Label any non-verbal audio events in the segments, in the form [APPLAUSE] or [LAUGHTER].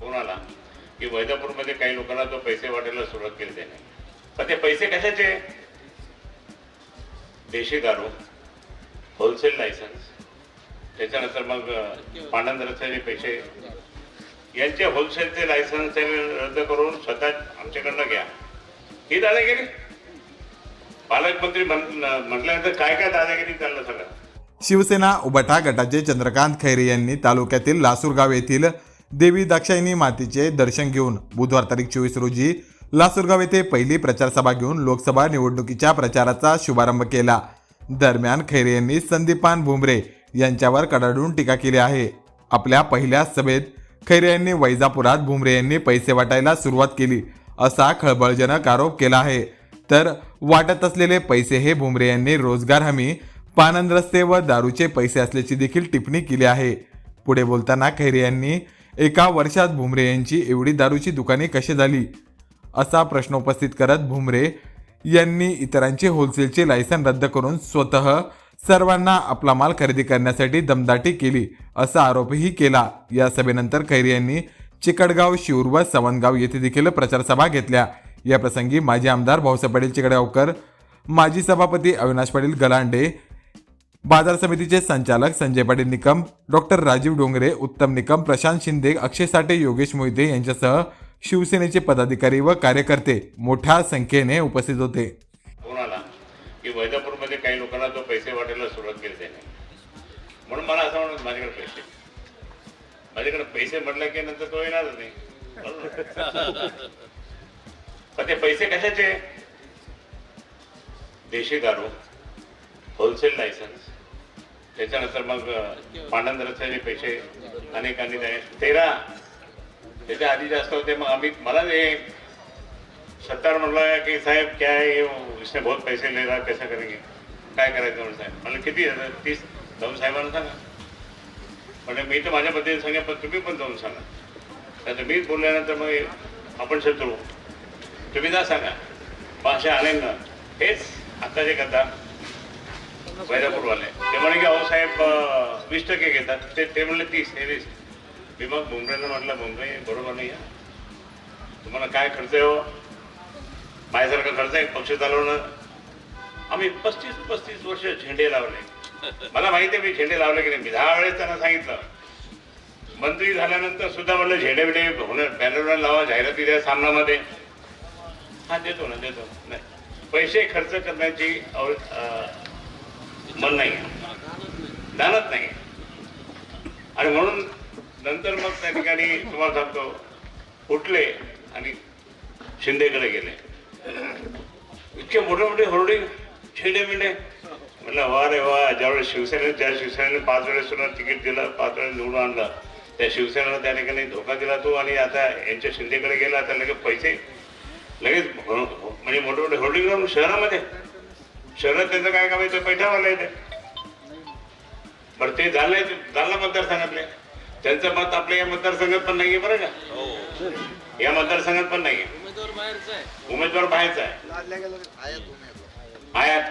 Phone आला की वैजापूरमध्ये काही लोकांना तो पैसे वाटायला सुरुवात केली त्याने. पण ते पैसे कशाचे? देशी दारू होलसेल लायसन्स त्याच्यानंतर मग पांडन पैसे. यांचे होलसेलचे लायसन्स त्यांनी रद्द करून स्वतः आमच्याकडनं घ्या. ही दादागिरी. पालकमंत्री म्हण- म्हटल्यानंतर काय काय दादागिरी चाललं सगळं शिवसेना उबटा गटाचे चंद्रकांत खैरे यांनी तालुक्यातील लासूरगाव येथील देवी दाक्षायणी मातेचे दर्शन घेऊन बुधवार तारीख चोवीस रोजी लासूरगाव येथे पहिली प्रचारसभा घेऊन लोकसभा निवडणुकीच्या प्रचाराचा शुभारंभ केला. दरम्यान खैरे यांनी संदीपान भुमरे यांच्यावर कडाडून टीका केली आहे. आपल्या पहिल्या सभेत खैरे यांनी वैजापुरात भुमरे यांनी पैसे वाटायला सुरुवात केली असा खळबळजनक आरोप केला आहे. तर वाटत असलेले पैसे हे भुमरे यांनी रोजगार हमी पानंद रस्ते व दारूचे पैसे असल्याची देखील टिप्पणी केली आहे. पुढे बोलताना खैरे यांनी एका वर्षात भुमरे यांची एवढी दारूची दुकाने कशी झाली? असा प्रश्न उपस्थित करत भुमरे यांनी इतरांचे होलसेलचे लायसन रद्द करून स्वतः सर्वांना आपला माल खरेदी करण्यासाठी दमदाटी केली असा आरोपही केला. या सभेनंतर खैरे यांनी चिकडगाव शिऊर व सवनगाव येथे देखील प्रचारसभा घेतल्या. या प्रसंगी माजी आमदार भाऊसाहेब पाटील चिकडगावकर माजी सभापती अविनाश पाटील गलांडे बाजार समितीचे संचालक संजय पाटील निकम डॉक्टर राजीव डोंगरे उत्तम निकम प्रशांत शिंदे अक्षय साठे योगेश मोहिते यांच्यासह शिवसेनेचे पदाधिकारी व कार्यकर्ते मोठ्या संख्येने उपस्थित होते. फोन आला की वैजापूरमध्ये काही लोकांना तो पैसे वाटायला सुरुवात केली त्याने. म्हणून मला असं म्हणत माझ्याकडे पैसे. माझ्याकडे पैसे म्हटलं की नंतर तो येणारच नाही. पण ते पैसे कशाचे? देशी दारू होलसेल लायसन्स त्याच्यानंतर मग पांडन पैसे अनेकांनी द्याय- तेरा त्याच्या आधी जास्त होते. मग आम्ही मला ते सत्तार म्हणला की साहेब क्या है ये? इसने बहुत पैसे ले रहा कैसा करेंगे? काय करायचं? म्हणून साहेब. म्हणलं किती येतं? तीस. जाऊन साहेबांना सांगा. म्हणजे मी तर माझ्या पद्धतीने सांगा पण तुम्ही पण जाऊन सांगा. नाही मीच बोलल्यानंतर मग आपण शत्रू. तुम्ही जा सांगा. भाषा आले ना हेच आता जे करता वैजापूरवाले ते म्हणे की अहो साहेब वीस टक्के घेतात. ते ते म्हणले तीस हे वीस. मी मग मुंबईला म्हटलं मुंबई बरोबर नाही आहे. तुम्हाला काय खर्च आहे हो? माझ्यासारखा खर्च आहे पक्ष चालवणं. आम्ही पस्तीस पस्तीस वर्ष झेंडे लावले. [LAUGHS] मला माहिती आहे मी झेंडे लावले की नाही. मी दहा वेळेस त्यांना सांगितलं. मंत्री झाल्यानंतर सुद्धा म्हणलं झेंडे बिडे होणार बॅनरवर लावा जाहिराती द्या सामनामध्ये. हा देतो ना देतो. नाही पैसे खर्च करण्याची मन नाही जाणत नाही आणि म्हणून नंतर मग त्या ठिकाणी तुम्हाला सांगतो उठले आणि शिंदेकडे गेले. इतके मोठे मोठे होर्डिंग छेडे मिडे म्हणलं वा रे वा ज्यावेळेस शिवसेने ज्या शिवसेनेने पाच वेळेस तुला तिकीट दिलं पाच वेळेस निवडून आणलं त्या शिवसेनेला त्या ठिकाणी धोका दिला तो आणि आता यांच्या शिंदेकडे गेला आता लगेच पैसे लगेच म्हणजे मोठे मोठे होर्डिंग लावून शहरामध्ये शहरात त्यांचं काय काम आहे? ते पैठावाला येते बरं ते झालंय जालना मतदारसंघातले. त्यांचं मत आपल्या या मतदारसंघात पण नाहीये बरं का? या मतदारसंघात पण नाहीये. उमेदवार बाहेरचा आहे. आयात.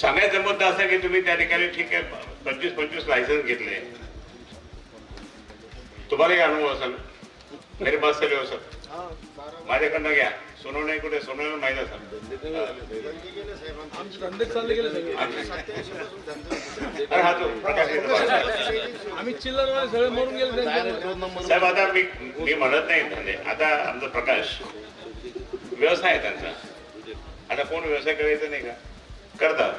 सांगायचा मुद्दा असा की तुम्ही त्या ठिकाणी ठीक आहे पंचवीस पंचवीस लायसन्स घेतले. तुम्हालाही अनुभव असेल? मेरे पास चले हो सर माझ्याकडनं घ्या. सोनवणे कुठे? सोनवणे माहीत हा. साहेब आता मी मी म्हणत नाही धंदे आता आमचा प्रकाश व्यवसाय आहे त्यांचा. आता कोण व्यवसाय करायचा नाही का? करतात.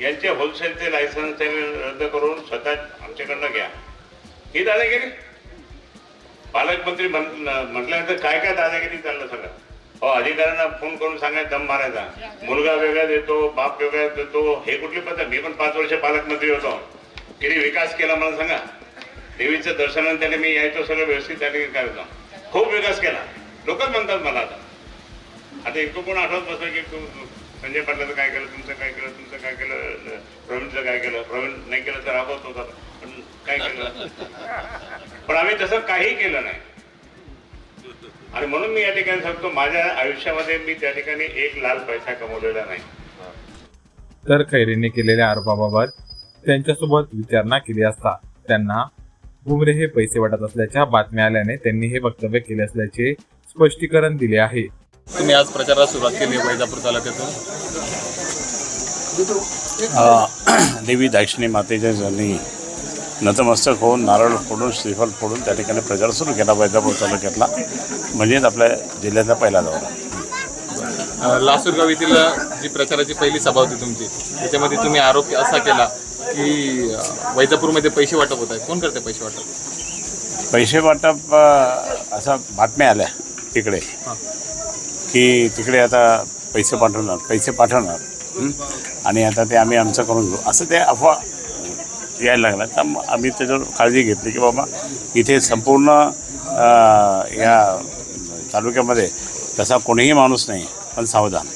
यांचे होलसेलचे लायसन्स त्यांनी रद्द करून स्वतः आमच्याकडनं घ्या. ही दादागिरी पालकमंत्री म्हण- म्हटल्यानंतर काय काय दादागिरी चाललं सगळं? हो अधिकाऱ्यांना फोन करून सांगायचं दम मारायचा. मुलगा वेगळा देतो बाप वेगळा देतो हे कुठली पद्धत? मी पण पाच वर्ष पालकमंत्री होतो. किती विकास केला मला सांगा. देवीचं दर्शन त्याने मी यायचो सगळं व्यवस्थित त्या ठिकाणी करायचो. खूप विकास केला. लोकच म्हणतात मला आता. आता इतकं कोण आठवत बसलं की तू संजय पाटलाचं काय केलं तुमचं काय केलं तुमचं काय केलं प्रवीणचं काय केलं? प्रवीण नाही केलं तर राबवत होता पण काय केलं पण आम्ही तसं काही केलं नाही. आणि म्हणून मी या ठिकाणी सांगतो माझ्या आयुष्यामध्ये मी त्या ठिकाणी एक लाल पैसा कमवलेला नाही. तर खैरेंनी केलेल्या आरोपाबाबत त्यांच्यासोबत विचारणा केली असता त्यांना बुमरे हे पैसे वाटत असल्याच्या बातम्या आल्याने त्यांनी हे वक्तव्य केले असल्याचे स्पष्टीकरण दिले आहे. तुम्ही आज प्रचाराला सुरुवात केली वैजापूर तालुक्यातून? देवी दाक्षिणी मातेच्या जनी नतमस्तक होऊन नारळ फोडून श्रीफळ फोडून त्या ठिकाणी प्रचार सुरू केला वैजापूर तालुक्यातला. म्हणजेच आपल्या जिल्ह्याचा पहिला दौरा. लासूरगाव येथील जी प्रचाराची पहिली सभा होती तुमची त्याच्यामध्ये तुम्ही आरोप असा केला की वैजापूरमध्ये पैसे वाटप होत आहे कोण करते पैसे वाटप? पैसे वाटप असा बातम्या आल्या तिकडे. की तिकडे आता पैसे पाठवणार पैसे पाठवणार? आणि आता ते आम्ही आमचं करून घेऊ. असं ते अफवा यायला लागला. तर आम्ही त्याच्यावर काळजी घेतली की बाबा इथे संपूर्ण या तालुक्यामध्ये तसा कोणीही माणूस नाही पण सावधान.